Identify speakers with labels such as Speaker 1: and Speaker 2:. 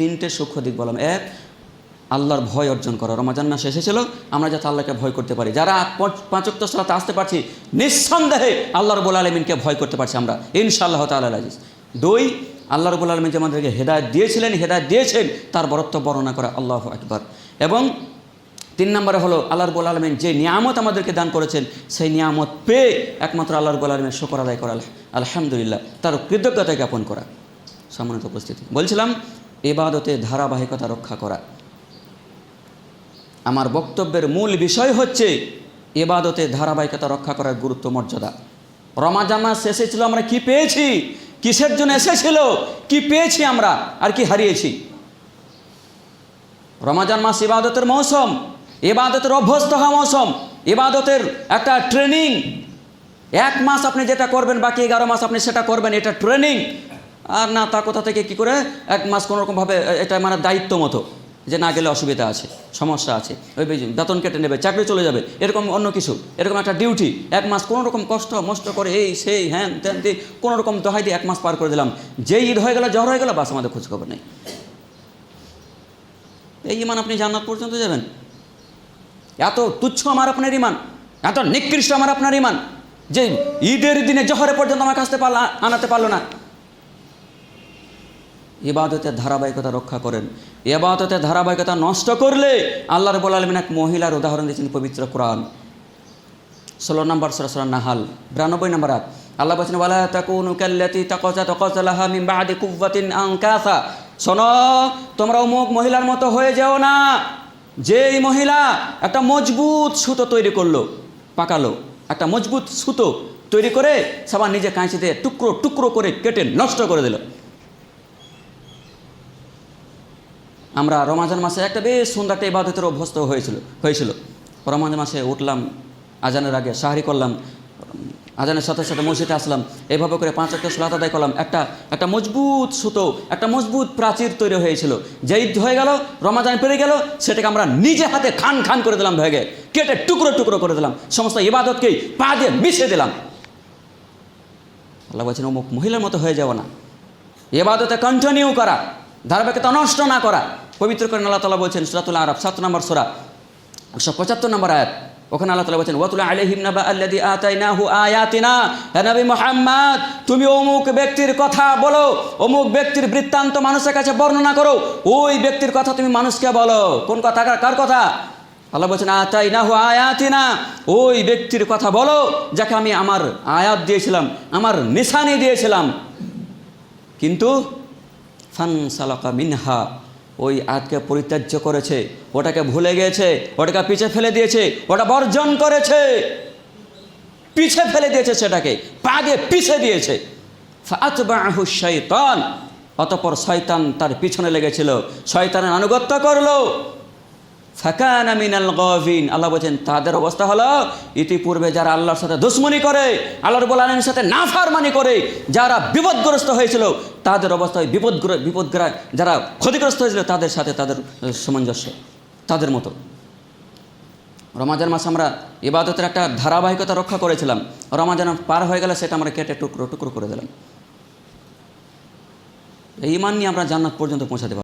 Speaker 1: তিনটে সূক্ষ্ম দিক বললাম। এক, আল্লাহর ভয় অর্জন করা। রমাজান মাস এসেছিল আমরা যাতে আল্লাহকে ভয় করতে পারি। যারা পাঁচক্ত সালাতে আসতে পারছি, নিঃসন্দেহে আল্লাহ রবুল আলমিনকে ভয় করতে পারছি আমরা। ইনশাআল্লাহ তাল্লাহ আজিজ। দুই, আল্লাহ রবুল আলমিন যে আমাদেরকে হেদায়ত দিয়েছিলেন, হেদায়ত দিয়েছেন, তার বরত্ব বর্ণনা করা আল্লাহ আকবার। এবং তিন নম্বরে হলো, আল্লাহ রবুল আলমিন যে নিয়ামত আমাদেরকে দান করেছেন, সেই নিয়ামত পেয়ে একমাত্র আল্লাহ রবুল আলমের শকর আদায় করা। আলহামদুলিল্লাহ, তার কৃতজ্ঞতা জ্ঞাপন করা। সম্মানিত উপস্থিতি। বলছিলাম এবাদতে ধারাবাহিকতা রক্ষা করা। আমার বক্তব্যের মূল বিষয় হচ্ছে এবাদতে ধারাবাহিকতা রক্ষা করার গুরুত্ব, মর্যাদা। রমাজান মাস এসেছিল, আমরা কি পেয়েছি? কিসের জন্য এসেছিল? কি পেয়েছি আমরা? আর কি হারিয়েছি? রমাজান মাস ইবাদতের মৌসুম, ইবাদতের অভ্যস্ত হওয়া মৌসুম, ইবাদতের একটা ট্রেনিং। এক মাস আপনি যেটা করবেন, বাকি এগারো মাস আপনি সেটা করবেন, এটা ট্রেনিং। আর না, তা কোথা থেকে, কি করে? এক মাস কোনোরকমভাবে এটা মানে দায়িত্ব মতো, যে না গেলে অসুবিধা আছে, সমস্যা আছে। ওই বেতন কেটে নেবে, চাকরি চলে যাবে, এরকম অন্য কিছু, এরকম একটা ডিউটি এক মাস কোনো রকম কষ্ট, মষ্ট করে, এই, সেই, হ্যান, ত্যান দিয়ে কোনো রকম দহাই দিয়ে এক মাস পার করে দিলাম। যেই ঈদ হয়ে গেল, জ্বর হয়ে গেল, বাস, আমাদের খোঁজখবর নেই। এই ইমান আপনি জান্নাত পর্যন্ত যাবেন। এত তুচ্ছ আমার আপনার ইমান এত নিকৃষ্ট আমার আপনার ইমান যে ঈদের দিনে জহরে পর্যন্ত আমার কাছে পারল, আনাতে পারল না। ইবাদতের ধারাবাহিকতা রক্ষা করেন। এবাদতের ধারাবাহিকতা নষ্ট করলে আল্লাহ রবুল আলমিন এক মহিলার উদাহরণ দিয়েছেন পবিত্র কোরআন। ষোলো নম্বর সরাসরা নাহাল, বিরানব্বই নম্বর আট আল্লাহ বলছেন, ওয়ালা তাকুনু কাল্লাতি তাকাজা তাকাজালাহা মিন বাদি কুওয়াতিন আনকাসা। শোনো, তোমরা অমুক মহিলার মতো হয়ে যাও না, যেই মহিলা একটা মজবুত সুতো তৈরি করল, পাকালো, একটা মজবুত সুতো তৈরি করে সবার নিজে কাঁচিতে টুকরো টুকরো করে কেটে নষ্ট করে দিল। আমরা রমাজান মাসে একটা বেশ সুন্দর একটা ইবাদতের অভ্যস্ত হয়েছিল হয়েছিল। রমাজান মাসে উঠলাম, আজানের আগে সাহারি করলাম, আজানের সাথে সাথে মসজিদে আসলাম এইভাবে করে পাঁচ একটা সালাত আদায় করলাম। একটা একটা মজবুত সুতো, একটা মজবুত প্রাচীর তৈরি হয়েছিল। যেই হয়ে গেল, রমাজান পেরে গেল, সেটাকে আমরা নিজে হাতে খান খান করে দিলাম ভেগে, কেটে টুকরো টুকরো করে দিলাম। সমস্ত ইবাদতকেই পা দিয়ে মিশিয়ে দিলাম। আল্লাহ বলছেন, অমুক মহিলার মতো হয়ে যাও না। এবাদতে কন্টিনিউ করা, ধারাবাহিকতা নষ্ট না করা। পবিত্র করেন আল্লাহ তালা বলছেন সুরাতুল আরব সাত নম্বর সোরা, একশো পঁচাত্তর নম্বর আয়াত। ওখানে আল্লাহ তালা বলছেন, ওয়াতুল আলহিম নাবা আল্লাদি আতাইনাহু আয়াতিনা। হে নবী মোহাম্মদ, তুমি অমুক ব্যক্তির কথা বলো, অমুক ব্যক্তির বৃত্তান্ত মানুষের কাছে বর্ণনা করো। ওই ব্যক্তির কথা তুমি মানুষকে বলো। কোন কথা? কার- কথা? আল্লাহ বলছেন, আতাইনাহু আয়াতিনা। ওই ব্যক্তির কথা বলো, যাকে আমি আমার আয়াত দিয়েছিলাম, আমার নিশানি দিয়েছিলাম। কিন্তু ফান সালাকা মিনহা ওই আতকে পরিত্যাজ্য করেছে, ওটাকে ভুলে গিয়েছে, ওটাকে পিছে ফেলে দিয়েছে, ওটা বর্জন করেছে। পিছে ফেলে দিয়েছে সেটাকে, পাগে পিছে দিয়েছে। শয়তান, অতপর শয়তান তার পিছনে লেগেছিল, শয়তানের আনুগত্য করল। ফাকান মিনাল গভিন আল্লাহ বলছেন, তাদের অবস্থা হলো, ইতিপূর্বে যারা আল্লাহর সাথে দুশ্মনী করে আল্লাহর বলানের সাথে নাফারমানি করে, যারা বিপদগ্রস্ত হয়েছিল, তাদের অবস্থায় বিপদগ্র, বিপদগ্রা, যারা ক্ষতিগ্রস্ত হয়েছিল, তাদের সাথে তাদের সামঞ্জস্য, তাদের মতো। রমাজান মাস আমরা ইবাদতের একটা ধারাবাহিকতা রক্ষা করেছিলাম। রমাজান পার হয়ে গেলে সেটা আমরা কেটে টুকরো টুকরো করে দিলাম। এই ইমান নিয়ে আমরা জান্নাত পর্যন্ত পৌঁছাতে পারি